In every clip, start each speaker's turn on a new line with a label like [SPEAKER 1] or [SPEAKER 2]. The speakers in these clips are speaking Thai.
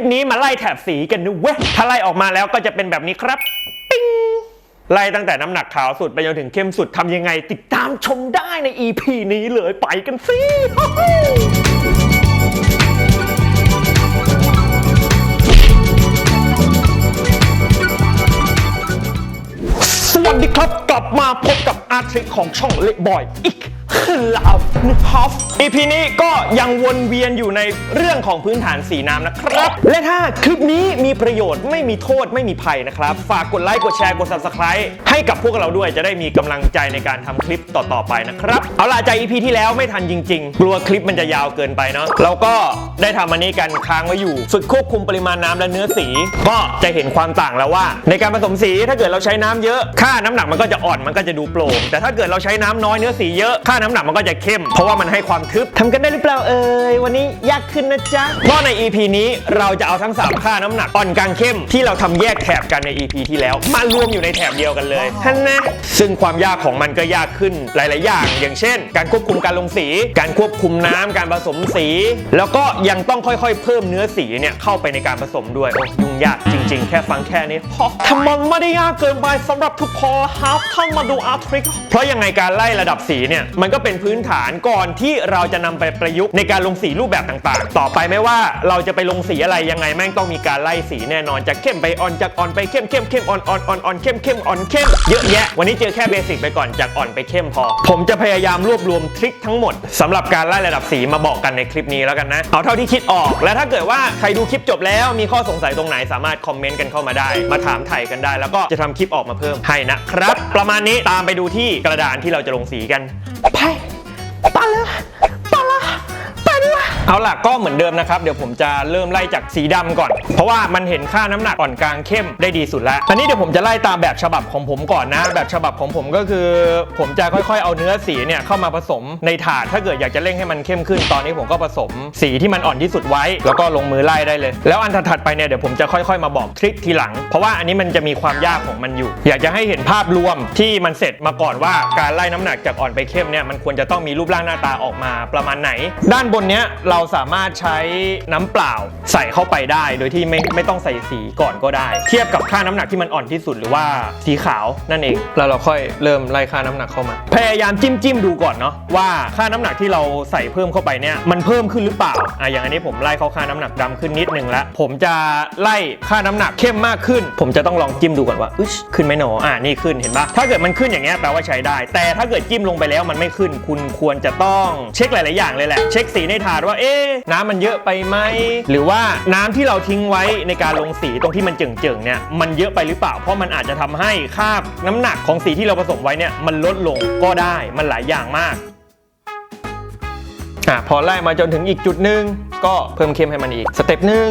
[SPEAKER 1] ปนี้มาไล่แถบสีกันนะเว้ยถ้าไล่ออกมาแล้วก็จะเป็นแบบนี้ครับ ปิ้งไล่ตั้งแต่น้ำหนักขาวสุดไปจนถึงเข้มสุดทำยังไง ติดตามชมได้ใน EP นี้เลยไปกันสิสวัสดีครับกลับมาพบกับอาร์ตริกของช่องเล็กบอยอีก ล้วนะครับ EP นี้ก็ยังวนเวียนอยู่ในเรื่องของพื้นฐานสีน้ำนะครับ และถ้าคลิปนี้มีประโยชน์ไม่มีโทษไม่มีภัยนะครับ ฝากกดไลค์กดแชร์กด subscribe ให้กับพวกเราด้วยจะได้มีกำลังใจในการทำคลิปต่อๆไปนะครับ เอาล่ะจาก EP ที่แล้วไม่ทันจริง ๆ กลัวคลิปมันจะยาวเกินไปเนาะเราก็ได้ทำอันนี้กันค้างไว้อยู่ฝึกควบคุมปริมาณน้ำและเนื้อสี ก็จะเห็นความต่างแล้วว่า ในการผสมสีถ้าเกิดเราใช้น้ำเยอะ ค่าน้ำหนักมันก็จะอ่อนมันก็จะดูโปร่งแต่ถ้าเกิดเราใช้น้ำน้อยเนื้อสีเยอะค่าน้ำหนักมันก็จะเข้ม เพราะว่ามันให้ความทึบทำกันได้หรือเปล่าเอ่ยวันนี้ยากขึ้นนะจ๊ะเพราะใน EP นี้เราจะเอาทั้ง 3 ค่าน้ำหนักอ่อนกลางเข้มที่เราทำแยกแถบกันใน EP ที่แล้ว มารวมอยู่ในแถบเดียวกันเลยฮันนะซึ่งความยากของมันก็ยากขึ้นหลาย ๆ อย่าง อย่างเช่น การควบคุมการลงสี การควบคุมน้ำการผสมสี แล้วก็ยังต้องค่อย ๆ เพิ่มเนื้อสีเนี่ยเข้าไปในการผสมด้วยโอ้ยุ่งยากจริง ๆ แค่ฟังแค่นี้พอทำมันไม่ได้ยากเกินไปสำหรับทุกคนครับถ้ามาดูอาร์ทริกเพราะยังไงการไล่ระดับสีเนี่ยมันก็เป็นพื้นฐานก่อนที่เราจะนำไปประยุกต์ในการลงสีรูปแบบต่างๆ ต่อไปไม่ว่าเราจะไปลงสีอะไรยังไงแม่งต้องมีการไล่สีแน่นอนจากเข้มไปอ่อนจากอ่อนไปเข้มเข้มเข้มอ่อนอ่อนอ่อนอ่อนเข้มเข้มอ่อนเข้มเยอะแยะวันนี้เจอแค่เบสิกไปก่อนจากอ่อนไปเข้มพอ ผมจะพยายามรวบรวมทริคทั้งหมดสำหรับการไล่ระดับสีมาบอกกันในคลิปนี้แล้วกันนะ เอาเท่าที่คิดออก และถ้าเกิดว่าใครดูคลิปจบแล้วมีข้อสงสัยตรงไหนสามารถคอมเมนต์กันเข้ามาได้ มาถามไถ่กันได้ แล้วก็จะทำคลิปออกมาเพิ่มให้นะครับ ประมาณนี้ตามไปดูที่กระดานที่เราจะลงสีกันไปไเอาล่ะก็เหมือนเดิมนะครับ เดี๋ยวผมจะเริ่มไล่จากสีดำก่อน เพราะว่ามันเห็นค่าน้ำหนักอ่อนกลางเข้มได้ดีสุดแล้วอันนี้เดี๋ยวผมจะไล่ตามแบบฉบับของผมก่อนนะ แบบฉบับของผมก็คือ ผมจะค่อยๆ เอาเนื้อสีเนี่ยเข้ามาผสมในถาดถ้าเกิดอยากจะเร่งให้มันเข้มขึ้นตอนนี้ผมก็ผสมสีที่มันอ่อนที่สุดไว้ แล้วก็ลงมือไล่ได้เลย แล้วอันถัดไปเนี่ยเดี๋ยวผมจะค่อยๆ มาบอกทริคทีหลัง เพราะว่าอันนี้มันจะมีความยากของมันอยู่ อยากจะให้เห็นภาพรวมที่มันเสร็จมาก่อนว่าการไล่น้ำหนักจากอ่อนไปเข้มเนี่ยมันควรจะต้องมีรูปร่างหน้าตาออกมาประมาณไหน ด้านบนเนี้ยเราสามารถใช้น้ำเปล่าใส่เข้าไปได้โดยที่ไม่ไม่ต้องใส่สีก่อนก็ได้ เทียบกับค่าน้ำหนักที่มันอ่อนที่สุดหรือว่าสีขาวนั่นเอง แล้วเราค่อยเริ่มไล่ค่าน้ำหนักเข้ามา พยายามจิ้มจิ้มดูก่อนเนาะว่าค่าน้ำหนักที่เราใส่เพิ่มเข้าไปเนี่ยมันเพิ่มขึ้นหรือเปล่าอะอย่างอันนี้ผมไล่เข้าค่าน้ำหนักดำขึ้นนิดนึงแล้วผมจะไล่ค่าน้ำหนักเข้มมากขึ้น ผมจะต้องลองจิ้มดูก่อนว่าอึชขึ้นไหมหนออ่านี่ขึ้นเห็นปะถ้าเกิดมันขึ้นอย่างเงี้ยแปลว่าใช้ได้ แต่ถ้าเกิดจิ้มลงไปแล้วมันไม่ขึ้น คุณควรจะต้องเช็คหลาย ๆ อย่างเลยแหละเช็คสีในถาดว่าเอ๊น้ำมันเยอะไปไหมหรือว่าน้ำที่เราทิ้งไว้ในการลงสีตรงที่มันเจิ่งๆเนี่ยมันเยอะไปหรือเปล่า เพราะมันอาจจะทำให้ค่าน้ำหนักของสีที่เราผสมไว้เนี่ยมันลดลงก็ได้มันหลายอย่างมากอะพอไล่มาจนถึงอีกจุดหนึ่งก็เพิ่มเข้มให้มันอีกสเต็ปหนึ่ง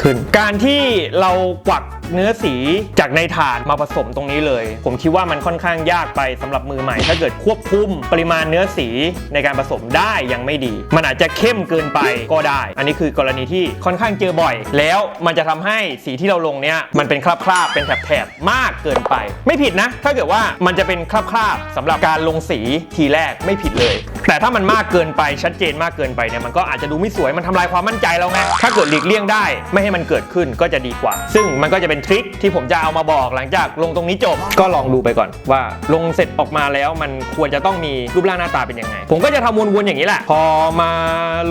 [SPEAKER 1] ขึ้น การที่เรากวัก เนื้อสีจากในถาดมาผสมตรงนี้เลย ผมคิดว่ามันค่อนข้างยากไปสำหรับมือใหม่ ถ้าเกิดควบคุมปริมาณเนื้อสีในการผสมได้ยังไม่ดี มันอาจจะเข้มเกินไปก็ได้ อันนี้คือกรณีที่ค่อนข้างเจอบ่อย แล้วมันจะทำให้สีที่เราลงเนี่ยมันเป็นคราบๆเป็นแถบๆมากเกินไป ไม่ผิดนะ ถ้าเกิดว่ามันจะเป็นคราบๆสำหรับการลงสีทีแรกไม่ผิดเลย แต่ถ้ามันมากเกินไปชัดเจนมากเกินไปเนี่ยมันก็อาจจะดูไม่สวยมันทำลายความมั่นใจเราไงถ้าเกิดหลีกเลี่ยงได้ ไม่ให้มันเกิดขึ้นก็จะดีกว่า ซึ่งมันก็จะเป็นทริคที่ผมจะเอามาบอกหลังจากลงตรงนี้จบ ก็ลองดูไปก่อนว่าลงเสร็จออกมาแล้วมันควรจะต้องมีรูปร่างหน้าตาเป็นยังไง ผมก็จะทำวนๆอย่างนี้แหละ พอมา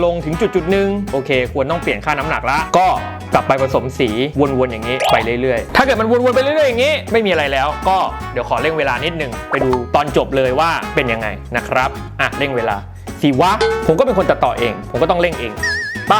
[SPEAKER 1] ลงถึงจุดจุดหนึ่งโอเค ควรต้องเปลี่ยนค่าน้ำหนักละก็กลับไปผสมสีวนๆอย่างนี้ไปเรื่อยๆ ถ้าเกิดมันวนๆไปเรื่อยๆอย่างนี้ ไม่มีอะไรแล้วก็เดี๋ยวขอเร่งเวลานิดนึงไปดูตอนจบเลยว่าเป็นยังไงนะครับอะเร่งเวลาสีวะผมก็เป็นคนตัดต่อเอง ผมก็ต้องเร่งเองไป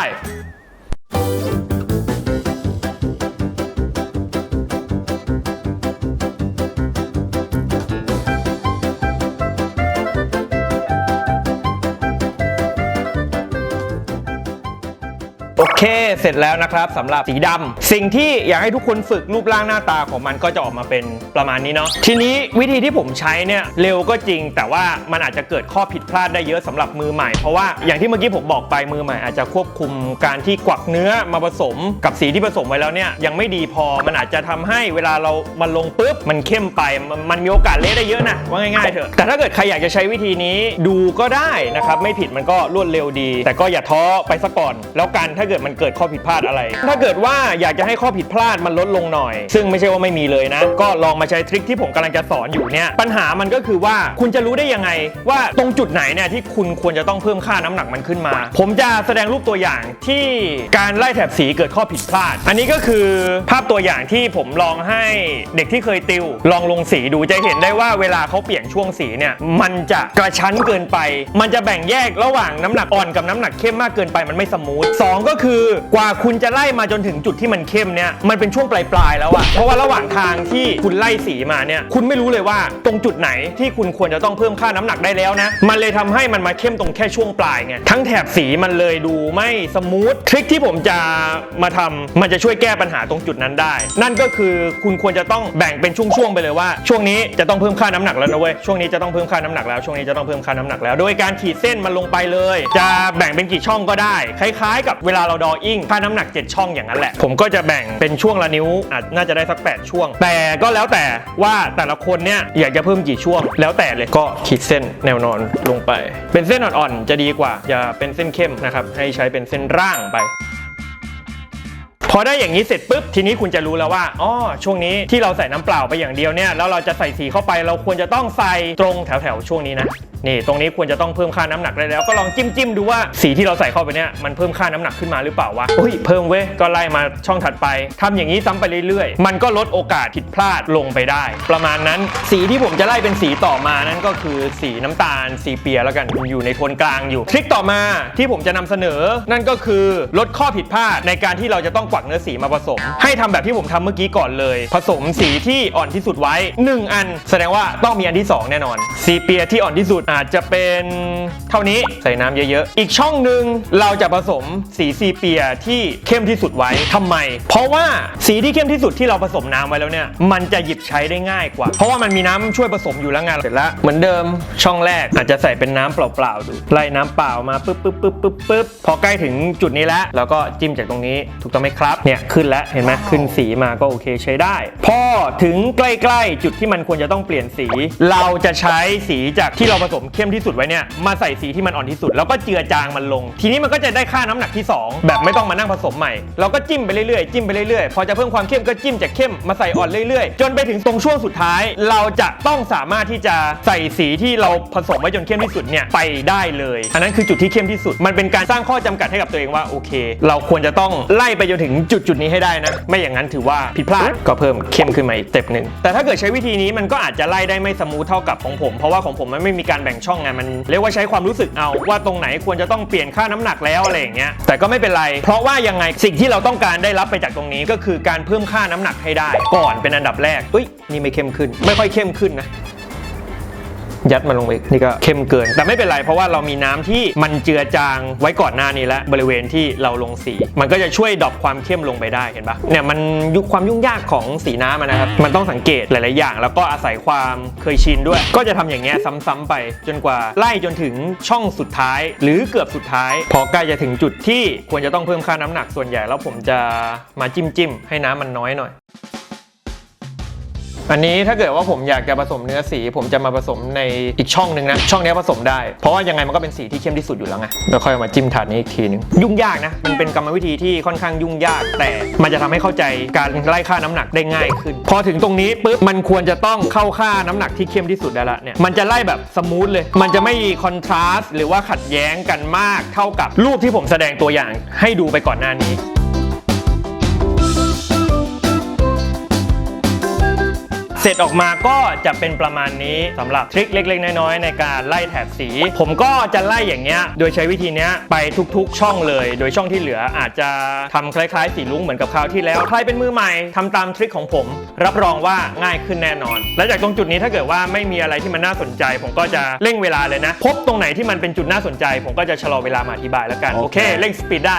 [SPEAKER 1] เคเสร็จแล้วนะครับสำหรับสีดำสิ่งที่อยากให้ทุกคนฝึกรูปร่างหน้าตาของมันก็จะออกมาเป็นประมาณนี้เนาะทีนี้วิธีที่ผมใช้เนี่ยเร็วก็จริง แต่ว่ามันอาจจะเกิดข้อผิดพลาดได้เยอะสำหรับมือใหม่ เพราะว่าอย่างที่เมื่อกี้ผมบอกไปมือใหม่อาจจะควบคุมการที่กวักเนื้อมาผสมกับสีที่ผสมไว้แล้วเนี่ยยังไม่ดีพอมันอาจจะทำให้เวลาเรามันลงปุ๊บมันเข้มไปมันมันมีโอกาสเละได้เยอะนะว่าง่ายๆเถอะแต่ถ้าเกิดใครอยากจะใช้วิธีนี้ดูก็ได้นะครับไม่ผิดมันก็รวดเร็วดี แต่ก็อย่าท้อไปซะก่อนแล้วกันถ้าเกิดมันเกิดข้อผิดพลาดอะไร ถ้าเกิดว่าอยากจะให้ข้อผิดพลาดมันลดลงหน่อย ซึ่งไม่ใช่ว่าไม่มีเลยนะ ก็ลองมาใช้ทริคที่ผมกำลังจะสอนอยู่เนี่ยปัญหามันก็คือว่าคุณจะรู้ได้ยังไงว่าตรงจุดไหนเนี่ยที่คุณควรจะต้องเพิ่มค่าน้ำหนักมันขึ้นมา ผมจะแสดงรูปตัวอย่างที่การไล่แถบสีเกิดข้อผิดพลาด อันนี้ก็คือภาพตัวอย่างที่ผมลองให้เด็กที่เคยติว ลองลงสีดูจะเห็นได้ว่าเวลาเขาเปลี่ยนช่วงสีเนี่ยมันจะกระชั้นเกินไป มันจะแบ่งแยกระหว่างน้ำหนักอ่อนกับน้ำหนักเข้มมากเกินไปมันไม่สมูทสองก็คือกว่าคุณจะไล่มาจนถึงจุดที่มันเข้มเนี่ยมันเป็นช่วงปลายๆแล้วอะเพราะว่าระหว่างทางที่คุณไล่สีมาเนี่ยคุณไม่รู้เลยว่าตรงจุดไหนที่คุณควรจะต้องเพิ่มค่าน้ำหนักได้แล้วนะมันเลยทำให้มันมาเข้มตรงแค่ช่วงปลายไงทั้งแถบสีมันเลยดูไม่สมูททริคที่ผมจะมาทำมันจะช่วยแก้ปัญหาตรงจุดนั้นได้ นั่นก็คือคุณควรจะต้องแบ่งเป็นช่วงๆไปเลยว่า ช่วงนี้จะต้องเพิ่มค่าน้ำหนักแล้วนะเว้ยช่วงนี้จะต้องเพิ่มค่าน้ำหนักแล้วช่วงนี้จะต้องเพิ่มค่าน้ำหนักแล้ว โดยการขีดเส้นมันลงไปเลย จะแบ่งเป็นกี่ช่องก็ได้ คล้าย ๆ กับเวลาเราดออิ่งค่าน้ำหนัก 7 ช่องอย่างนั้นแหละ ผมก็จะแบ่งเป็นช่วงละนิ้วอาจน่าจะได้สัก 8 ช่วง แต่ก็แล้วแต่ว่าแต่ละคนเนี่ยอยากจะเพิ่มกี่ช่วง แล้วแต่เลยก็ขีดเส้นแนวนอนลงไป เป็นเส้นอ่อนๆจะดีกว่า อย่าเป็นเส้นเข้มนะครับให้ใช้เป็นเส้นร่างไปพอได้อย่างนี้เสร็จปุ๊บทีนี้คุณจะรู้แล้วว่าอ๋อช่วงนี้ที่เราใส่น้ำเปล่าไปอย่างเดียวเนี่ยแล้วเราจะใส่สีเข้าไปเราควรจะต้องใส่ตรงแถวแถวๆช่วงนี้นะ นี่ตรงนี้ควรจะต้องเพิ่มค่าน้ำหนักได้แล้ว ก็ลองจิ้มจิ้มดูว่าสีที่เราใส่เข้าไปเนี่ยมันเพิ่มค่าน้ำหนักขึ้นมาหรือเปล่าวะอุ้ยเพิ่มเว้ยก็ไล่มาช่องถัดไปทำอย่างนี้ซ้ำไปเรื่อยๆ มันก็ลดโอกาสผิดพลาดลงไปได้ ประมาณนั้นสีที่ผมจะไล่เป็นสีต่อมานั่นก็คือสีน้ำตาลสีเปียแล้วกันอยู่ในโทนกลางอยู่ทริคต่อมาที่ผมจะนำเสนอ นั่นก็คือลดข้อผิดพลาดในการที่เราจะต้องกวักเนื้อสีมาผสม ให้ทำแบบที่ผมทำเมื่อกี้ก่อนเลย ผสมสีที่อ่อนที่สุดไว้ 1 อัน แสดงว่าต้องมีอันที่ 2 แน่นอน สีเปียที่อ่อนที่สุดอาจจะเป็นเท่านี้ใส่น้ำเยอะๆ อีกช่องหนึ่งเราจะผสมสีซีเปียที่เข้มที่สุดไว้ทำไม เพราะว่าสีที่เข้มที่สุดที่เราผสมน้ำไว้แล้วเนี่ย มันจะหยิบใช้ได้ง่ายกว่า เพราะว่ามันมีน้ำช่วยผสมอยู่แล้วไงเสร็จแล้วเหมือนเดิมช่องแรกอาจจะใส่เป็นน้ำเปล่าๆดูไล่น้ำเปล่ามาปึ๊บปึ๊บปึ๊บปึ๊บปึ๊บพอใกล้ถึงจุดนี้แล้วแล้วก็จิ้มจากตรงนี้ถูกต้องไหมครับเนี่ยขึ้นแล้วเห็นไหมขึ้นสีมาก็โอเคใช้ได้ พอถึงใกล้ๆ จุดที่มันควรจะต้องเปลี่ยนสี เราจะใช้สีจากที่เราผสมเข้มที่สุดไว้เนี่ยมาใส่สีที่มันอ่อนที่สุด แล้วก็เจือจางมันลง ทีนี้มันก็จะได้ค่าน้ำหนักที่ 2 แบบไม่ต้องมานั่งผสมใหม่เราก็จิ้มไปเรื่อยๆจิ้มไปเรื่อยๆพอจะเพิ่มความเข้มก็จิ้มจากเข้มมาใส่อ่อนเรื่อยๆ จนไปถึงตรงช่วงสุดท้าย เราจะต้องสามารถที่จะใส่สีที่เราผสมไว้จนเข้มที่สุดเนี่ยไปได้เลย อันนั้นคือจุดที่เข้มที่สุด มันเป็นการสร้างข้อจำกัดให้กับตัวเองว่าโอเค เราควรจะต้องไล่ไปจนถึงจุดจุดๆนี้ให้ได้นะ ไม่อย่างนั้นถือว่าผิดพลาดก็เพิ่มเข้มขึ้นมาอีกสเต็ปหนึ่งแต่ถ้าเกิดใช้วิธีนี้มันก็อาจจะไล่ได้ไม่สมูทเท่ากับของผม เพราะว่าของผมมันไม่มีการแบ่งช่องไงมันเรียกว่าใช้ความรู้สึกเอาว่าตรงไหนควรจะต้องเปลี่ยนค่าน้ำหนักแล้วอะไรอย่างเงี้ยแต่ก็ไม่เป็นไร เพราะว่ายังไงสิ่งที่เราต้องการได้รับไปจากตรงนี้ก็คือการเพิ่มค่าน้ำหนักให้ได้ ก่อนเป็นอันดับแรกเอ้ยนี่ไม่เข้มขึ้น ไม่ค่อยเข้มขึ้นนะ ยัดมันลงไปอีกนี่ก็เข้มเกิน แต่ไม่เป็นไรเพราะว่าเรามีน้ำที่มันเจือจางไว้ก่อนหน้านี้แล้วบริเวณที่เราลงสี มันก็จะช่วยดรอปความเข้มลงไปได้เห็นปะเนี่ยมันยุคความยุ่งยากของสีน้ำอะนะครับมันต้องสังเกตหลาย ๆ อย่าง แล้วก็อาศัยความเคยชินด้วย ก็จะทำอย่างเงี้ยซ้ำๆไปจนกว่าไล่จนถึงช่องสุดท้าย หรือเกือบสุดท้าย พอใกล้จะถึงจุดที่ควรจะต้องเพิ่มค่าน้ำหนักส่วนใหญ่แล้วผมจะมาจิ้มจิ้มๆให้น้ำมันน้อยหน่อย อันนี้ถ้าเกิดว่าผมอยากจะผสมเนื้อสี ผมจะมาผสมในอีกช่องหนึ่งนะ ช่องนี้ผสมได้ เพราะว่ายังไงมันก็เป็นสีที่เข้มที่สุดอยู่แล้วไงแล้วค่อยมาจิ้มถาดนี้อีกทีหนึง ยุ่งยากนะ มันเป็นกรรมวิธีที่ค่อนข้างยุ่งยาก แต่มันจะทำให้เข้าใจการไล่ค่าน้ำหนักได้ง่ายขึ้น พอถึงตรงนี้ปุ๊บมันควรจะต้องเข้าค่าน้ำหนักที่เข้มที่สุดได้ละเนี่ยมันจะไล่แบบสมูทเลย มันจะไม่คอนทราสต์หรือว่าขัดแย้งกันมากเท่ากับรูปที่ผมแสดงตัวอย่างให้ดูไปก่อนหน้านี้ สร็จออกมาก็จะเป็นประมาณนี้สำหรับทริคเล็ก ๆ น้อยๆในการไล่แถบสี ผมก็จะไล่อย่างเงี้ยโดยใช้วิธีเนี้ยไปทุกๆ ช่องเลย โดยช่องที่เหลืออาจจะทำคล้ายๆ สีลุ้งเหมือนกับคราวที่แล้วใครเป็นมือใหม่ทำตามทริคของผม รับรองว่าง่ายขึ้นแน่นอน และจากตรงจุดนี้ถ้าเกิดว่าไม่มีอะไรที่มันน่าสนใจ ผมก็จะเร่งเวลาเลยนะ พบตรงไหนที่มันเป็นจุดน่าสนใจ ผมก็จะชะลอเวลามาอธิบายแล้วกันโอเคเร่งสปีดได้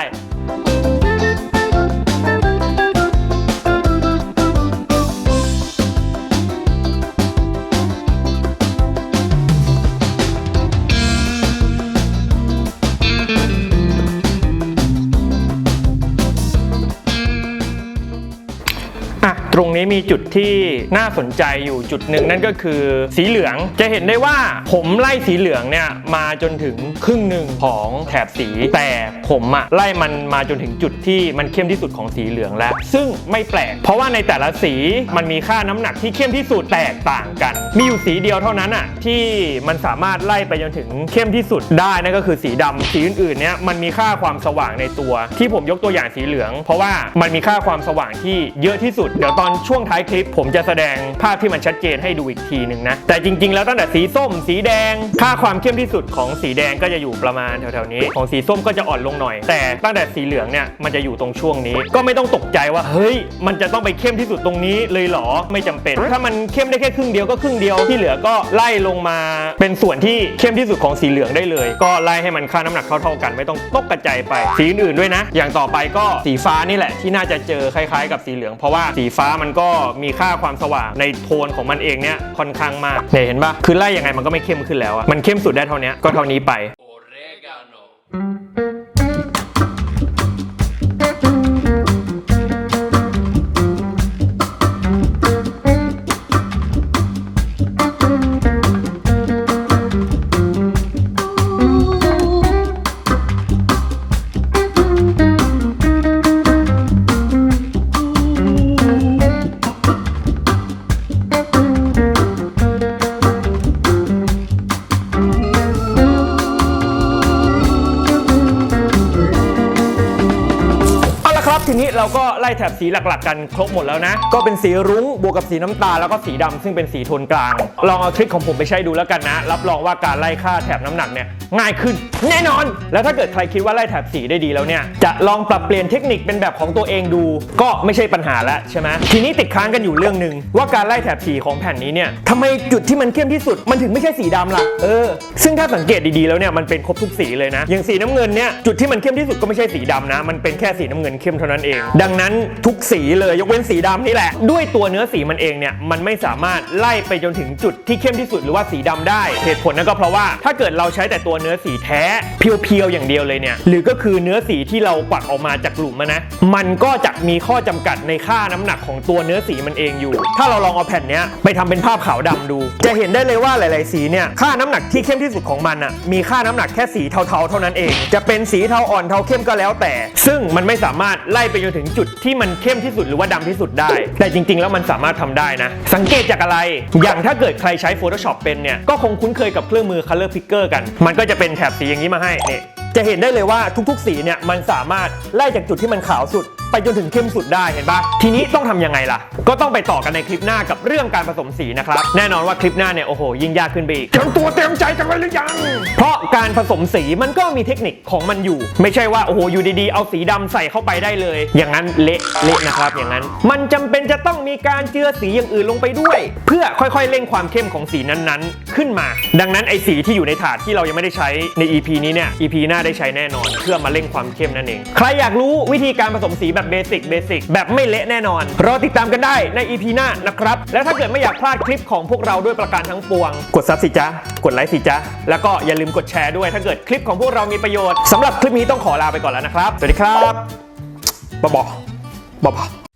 [SPEAKER 1] ตรงนี้มีจุดที่น่าสนใจอยู่จุดหนึ่งนั่นก็คือสีเหลืองจะเห็นได้ว่าผมไล่สีเหลืองเนี่ยมาจนถึงครึ่งหนึ่งของแถบสี แต่ผมอะไล่มันมาจนถึงจุดที่มันเข้มที่สุดของสีเหลืองแล้ว ซึ่งไม่แปลก เพราะว่าในแต่ละสีมันมีค่าน้ำหนักที่เข้มที่สุดแตกต่างกัน มีอยู่สีเดียวเท่านั้นอะที่มันสามารถไล่ไปจนถึงเข้มที่สุดได้นั่นก็คือสีดำสีอื่นๆเนี่ยมันมีค่าความสว่างในตัว ที่ผมยกตัวอย่างสีเหลือง เพราะว่ามันมีค่าความสว่างที่เยอะที่สุดเดี๋ยวตอนอนช่วงท้ายคลิปผมจะแสดงภาพที่มันชัดเจนให้ดูอีกทีหนึ่งนะ แต่จริงๆ แล้วตั้งแต่สีส้ม สีแดง ค่าความเข้มที่สุดของสีแดงก็จะอยู่ประมาณแถวๆนี้ ของสีส้มก็จะอ่อนลงหน่อย แต่ตั้งแต่สีเหลืองเนี่ยมันจะอยู่ตรงช่วงนี้ ก็ไม่ต้องตกใจว่าเฮ้ย มันจะต้องไปเข้มที่สุดตรงนี้เลยเหรอไม่จำเป็น ถ้ามันเข้มได้แค่ครึ่งเดียวก็ครึ่งเดียวที่เหลือก็ไล่ลงมาเป็นส่วนที่เข้มที่สุดของสีเหลืองได้เลย ก็ไล่ให้มันค่าน้ำหนักเท่าๆกันไม่ต้องตกกระจายไป สีอื่นๆด้วยนะ อย่างต่อไปก็สีฟ้านี่แหละที่น่าจะเจอคล้ายๆ กับสีเหลืองเพราะว่าสีฟ้ามันก็มีค่าความสว่างในโทนของมันเองเนี่ยค่อนข้างมากเนี่ยเห็นปะคือไล่ยังไงมันก็ไม่เข้มขึ้นแล้วอะมันเข้มสุดได้เท่านี้ก็เท่านี้ไป นี้เราก็ไล่แถบสีหลักๆ กันครบหมดแล้วนะ ก็เป็นสีรุ้งบวกกับสีน้ำตาลแล้วก็สีดำซึ่งเป็นสีโทนกลาง ลองเอาทริคของผมไปใช้ดูแล้วกันนะ รับรองว่าการไล่ค่าแถบน้ำหนักเนี่ย ง่ายขึ้น แน่นอน แล้วถ้าเกิดใครคิดว่าไล่แถบสีได้ดีแล้วเนี่ย จะลองปรับเปลี่ยนเทคนิคเป็นแบบของตัวเองดู ก็ไม่ใช่ปัญหาแล้วใช่ไหมทีนี้ติดค้างกันอยู่เรื่องหนึ่งว่าการไล่แถบสีของแผ่นนี้เนี่ยทำไมจุดที่มันเข้มที่สุด มันถึงไม่ใช่สีดำล่ะเออซึ่งถ้าสังเกตดีๆแล้วเนี่ยมันเป็นครบทุกสีเลยนะอย่างสีน้ำเงินเนี่ยจุดที่มันเข้มที่สุดก็ไม่ใช่สีดำนะมันเป็นแค่สีน้ำเงินเข้มเท่านั้นเอง ดังนั้นทุกสีเลยยกเว้นสีดำนี่แหละ ด้วยตัวเนื้อสีมันเองเนี่ยมันไม่สามารถไล่ไปจนถึงจุดที่เข้มที่สุดหรือว่าสีดำได้เหตุผลนั่นก็เพราะว่าถ้าเกิดเราใช้แต่ตัวเนื้อสีแท้ เพียวๆอย่างเดียวเลยเนี่ย หรือก็คือเนื้อสีที่เรากวักออกมาจากกลุ่มอะนะ มันก็จะมีข้อจำกัดในค่าน้ำหนักของตัวเนื้อสีมันเองอยู่ ถ้าเราลองเอาแผ่นเนี้ยไปทำเป็นภาพขาวดำดู จะเห็นได้เลยว่าหลาย ๆ สีเนี่ยค่าน้ำหนักที่เข้มที่สุดของมันอะมีค่าน้ำหนักแค่สีเทา ๆ เท่านั้นเอง จะเป็นสีเทาอ่อนเทาเข้มก็แล้วแต่ ซึ่งมันไม่สามารถไล่ไปจนถึงจุดที่มันเข้มที่สุดหรือว่าดำที่สุดได้ แต่จริง ๆ แล้วมันสามารถทำได้นะ สังเกตจากอะไร อย่างถ้าเกิดใครใช้ Photoshop เป็นเนี่ยก็คงคุ้นเคยกับเครื่องมือ Color Picker กัน มันก็จะเป็นแถบสีอย่างนี้มาให้เนี่ จะเห็นได้เลยว่าทุกๆ สีเนี่ยมันสามารถไล่จากจุดที่มันขาวสุด ไปจนถึงเข้มสุดได้เห็นปะทีนี้ต้องทำยังไงล่ะ ก็ต้องไปต่อกันในคลิปหน้ากับเรื่องการผสมสีนะครับ แน่นอนว่าคลิปหน้าเนี่ยโอ้โหยิ่งยากขึ้นไปอีกเตรียมตัวเตรียมใจกันไว้หรือยัง เพราะการผสมสีมันก็มีเทคนิคของมันอยู่ ไม่ใช่ว่าโอ้โหอยู่ดีๆเอาสีดำใส่เข้าไปได้เลย อย่างนั้นเละเละนะครับ อย่างนั้น มันจำเป็นจะต้องมีการเจือสีอย่างอื่นลงไปด้วย เพื่อค่อยๆเร่งความเข้มของสีนั้นๆ ขึ้นมา ดังนั้นไอสีที่อยู่ในถาดที่เรายังไม่ได้ใช้ใน EP นี้เนี่ย EP หน้าได้ใช้แน่นอน เพื่อมาเร่งความเข้มนั่นเอง ใครอยากรู้วิธีการผสมสีแบบเบสิกเบสิกแบบไม่เละแน่นอน รอติดตามกันได้ใน EP หน้านะครับ และถ้าเกิดไม่อยากพลาดคลิปของพวกเราด้วยประการทั้งปวง กดซับสิจ๊ะกดไลค์สิจ๊ะแล้วก็อย่าลืมกดแชร์ด้วย ถ้าเกิดคลิปของพวกเรามีประโยชน์สำหรับคลิปนี้ต้องขอลาไปก่อนแล้วนะครับ สวัสดีครับบ๊อบบ๊อบบ๊อบ